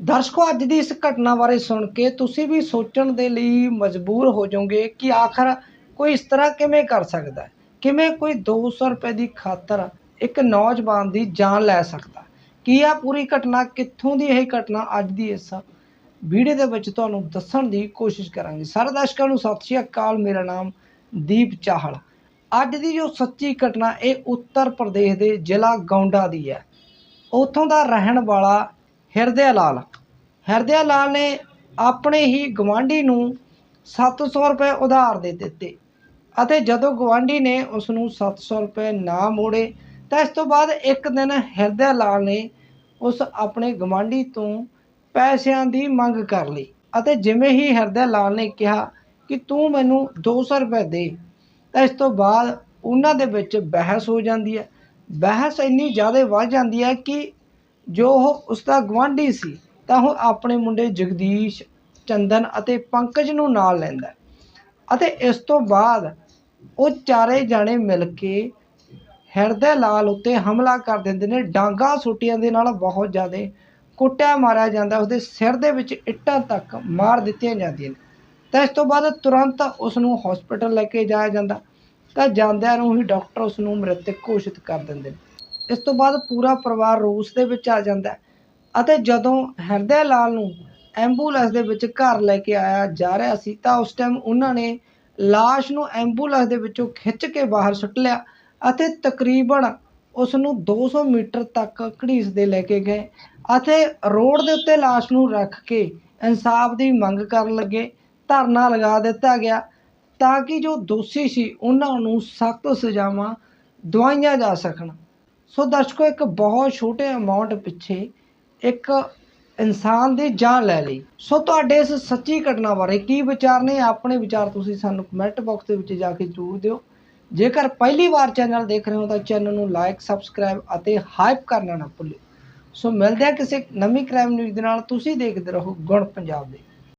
ਦਰਸ਼ਕੋ, ਅੱਜ ਦੀ ਇਸ ਘਟਨਾ ਬਾਰੇ ਸੁਣ ਕੇ ਤੁਸੀਂ ਵੀ ਸੋਚਣ ਦੇ ਲਈ ਮਜਬੂਰ ਹੋ ਜਾਓਗੇ ਕਿ ਆਖਰ ਕੋਈ ਇਸ ਤਰ੍ਹਾਂ ਕਿਵੇਂ ਕਰ ਸਕਦਾ ਹੈ? ਕਿਵੇਂ ਕੋਈ 200 ਰੁਪਏ ਦੀ ਖਾਤਰ ਇੱਕ ਨੌਜਵਾਨ ਦੀ ਜਾਨ ਲੈ ਸਕਦਾ ਕੀ ਆ ਪੂਰੀ ਘਟਨਾ? ਕਿੱਥੋਂ ਦੀ ਇਹ ਘਟਨਾ? ਅੱਜ ਦੀ ਇਸ ਵੀਡੀਓ ਦੇ ਵਿੱਚ ਤੁਹਾਨੂੰ ਦੱਸਣ ਦੀ ਕੋਸ਼ਿਸ਼ ਕਰਾਂਗੇ। ਸਾਰੇ ਦਰਸ਼ਕਾਂ ਨੂੰ ਸਤਿ ਸ਼੍ਰੀ ਅਕਾਲ। ਮੇਰਾ ਨਾਮ ਦੀਪ ਚਾਹਲ। ਅੱਜ ਦੀ ਜੋ ਸੱਚੀ ਘਟਨਾ, ਇਹ ਉੱਤਰ ਪ੍ਰਦੇਸ਼ ਦੇ ਜ਼ਿਲ੍ਹਾ ਗੌਂਡਾ ਦੀ ਹੈ। ਉੱਥੋਂ ਦਾ ਰਹਿਣ ਵਾਲਾ ਹਿਰਦਿਆ ਲਾਲ ਹਿਰਦਿਆ ਲਾਲ ਨੇ ਆਪਣੇ ਹੀ ਗਵਾਂਢੀ ਨੂੰ 700 ਰੁਪਏ ਉਧਾਰ ਦੇ ਦਿੱਤੇ ਅਤੇ ਜਦੋਂ ਗਵਾਂਢੀ ਨੇ ਉਸ ਨੂੰ 700 ਰੁਪਏ ਨਾ ਮੋੜੇ ਤਾਂ ਇਸ ਤੋਂ ਬਾਅਦ ਇੱਕ ਦਿਨ ਹਿਰਦਿਆ ਲਾਲ ਨੇ ਉਸ ਆਪਣੇ ਗਵਾਂਢੀ ਤੋਂ ਪੈਸਿਆਂ ਦੀ ਮੰਗ ਕਰ ਲਈ ਅਤੇ ਜਿਵੇਂ ਹੀ ਹਿਰਦਿਆ ਲਾਲ ਨੇ ਕਿਹਾ ਕਿ ਤੂੰ ਮੈਨੂੰ 200 ਰੁਪਏ ਦੇ, ਤਾਂ ਇਸ ਤੋਂ ਬਾਅਦ ਉਹਨਾਂ ਦੇ ਵਿੱਚ ਬਹਿਸ ਹੋ ਜਾਂਦੀ ਹੈ। ਬਹਿਸ ਇੰਨੀ ਜ਼ਿਆਦਾ ਵੱਧ ਜਾਂਦੀ ਹੈ ਕਿ ਜੋ ਉਹ ਉਸਦਾ ਗੁਆਂਢੀ ਸੀ, ਤਾਂ ਉਹ ਆਪਣੇ ਮੁੰਡੇ ਜਗਦੀਸ਼, ਚੰਦਨ ਅਤੇ ਪੰਕਜ ਨੂੰ ਨਾਲ ਲੈਂਦਾ ਅਤੇ ਇਸ ਤੋਂ ਬਾਅਦ ਉਹ ਚਾਰੇ ਜਾਣੇ ਮਿਲ ਕੇ ਹਿਰਦੇ ਲਾਲ ਉੱਤੇ ਹਮਲਾ ਕਰ ਦਿੰਦੇ ਨੇ। ਡਾਂਗਾ ਸੋਟੀਆਂ ਦੇ ਨਾਲ ਬਹੁਤ ਜ਼ਿਆਦਾ ਕੁੱਟਿਆ ਮਾਰਿਆ ਜਾਂਦਾ, ਉਸਦੇ ਸਿਰ ਦੇ ਵਿੱਚ ਇੱਟਾਂ ਤੱਕ ਮਾਰ ਦਿੱਤੀਆਂ ਜਾਂਦੀਆਂ ਨੇ। ਤਾਂ ਇਸ ਤੋਂ ਬਾਅਦ ਤੁਰੰਤ ਉਸ ਨੂੰ ਹਸਪੀਟਲ ਲੈ ਕੇ ਜਾਇਆ ਜਾਂਦਾ। ਤਾਂ ਜਾਂਦਿਆਂ ਨੂੰ ਹੀ ਡਾਕਟਰ ਉਸ ਨੂੰ ਮ੍ਰਿਤਕ ਘੋਸ਼ਿਤ ਕਰ ਦਿੰਦੇ ਨੇ। ਇਸ ਤੋਂ ਬਾਅਦ ਪੂਰਾ ਪਰਿਵਾਰ ਰੂਸ ਦੇ ਵਿੱਚ ਆ ਜਾਂਦਾ ਅਤੇ ਜਦੋਂ ਹਰਦਿਆ ਲਾਲ ਨੂੰ ਐਂਬੂਲੈਂਸ ਦੇ ਵਿੱਚ ਘਰ ਲੈ ਕੇ ਆਇਆ ਜਾ ਰਿਹਾ ਸੀ, ਤਾਂ ਉਸ ਟਾਈਮ ਉਹਨਾਂ ਨੇ ਲਾਸ਼ ਨੂੰ ਐਂਬੂਲੈਂਸ ਦੇ ਵਿੱਚੋਂ ਖਿੱਚ ਕੇ ਬਾਹਰ ਸੁੱਟ ਲਿਆ ਅਤੇ ਤਕਰੀਬਨ ਉਸ ਨੂੰ 200 ਮੀਟਰ ਤੱਕ ਘੜੀਸਦੇ ਲੈ ਕੇ ਗਏ ਅਤੇ ਰੋਡ ਦੇ ਉੱਤੇ ਲਾਸ਼ ਨੂੰ ਰੱਖ ਕੇ ਇਨਸਾਫ ਦੀ ਮੰਗ ਕਰਨ ਲੱਗੇ, ਧਰਨਾ ਲਗਾ ਦਿੱਤਾ ਗਿਆ ਤਾਂ ਕਿ ਜੋ ਦੋਸ਼ੀ ਸੀ, ਉਹਨਾਂ ਨੂੰ ਸਖਤ ਸਜ਼ਾਵਾਂ ਦਵਾਈਆਂ ਜਾ ਸਕਣ। ਸੋ ਦਰਸ਼ਕੋ, ਇੱਕ ਬਹੁਤ ਛੋਟੇ ਅਮਾਉਂਟ ਪਿੱਛੇ ਇੱਕ ਇਨਸਾਨ ਦੀ ਜਾਨ ਲੈ ਲਈ। ਸੋ ਤੁਹਾਡੇ ਇਸ ਸੱਚੀ ਘਟਨਾ ਬਾਰੇ ਕੀ ਵਿਚਾਰ ਨੇ? ਆਪਣੇ ਵਿਚਾਰ ਤੁਸੀਂ ਸਾਨੂੰ ਕਮੈਂਟ ਬਾਕਸ ਦੇ ਵਿੱਚ ਜਾ ਕੇ ਜ਼ਰੂਰ ਦਿਓ। ਜੇਕਰ ਪਹਿਲੀ ਵਾਰ ਚੈਨਲ ਦੇਖ ਰਹੇ ਹੋ ਤਾਂ ਚੈਨਲ ਨੂੰ ਲਾਈਕ ਸਬਸਕ੍ਰਾਈਬ ਅਤੇ ਹਾਈਪ ਕਰਨਾ ਨਾ ਭੁੱਲਿਓ। ਸੋ ਮਿਲਦੇ ਆ ਕਿਸੇ ਨਵੀਂ ਕ੍ਰਾਈਮ ਨਿਊਜ਼ ਦੇ ਨਾਲ। ਤੁਸੀਂ ਦੇਖਦੇ ਰਹੋ ਗੁਣ ਪੰਜਾਬ ਦੇ।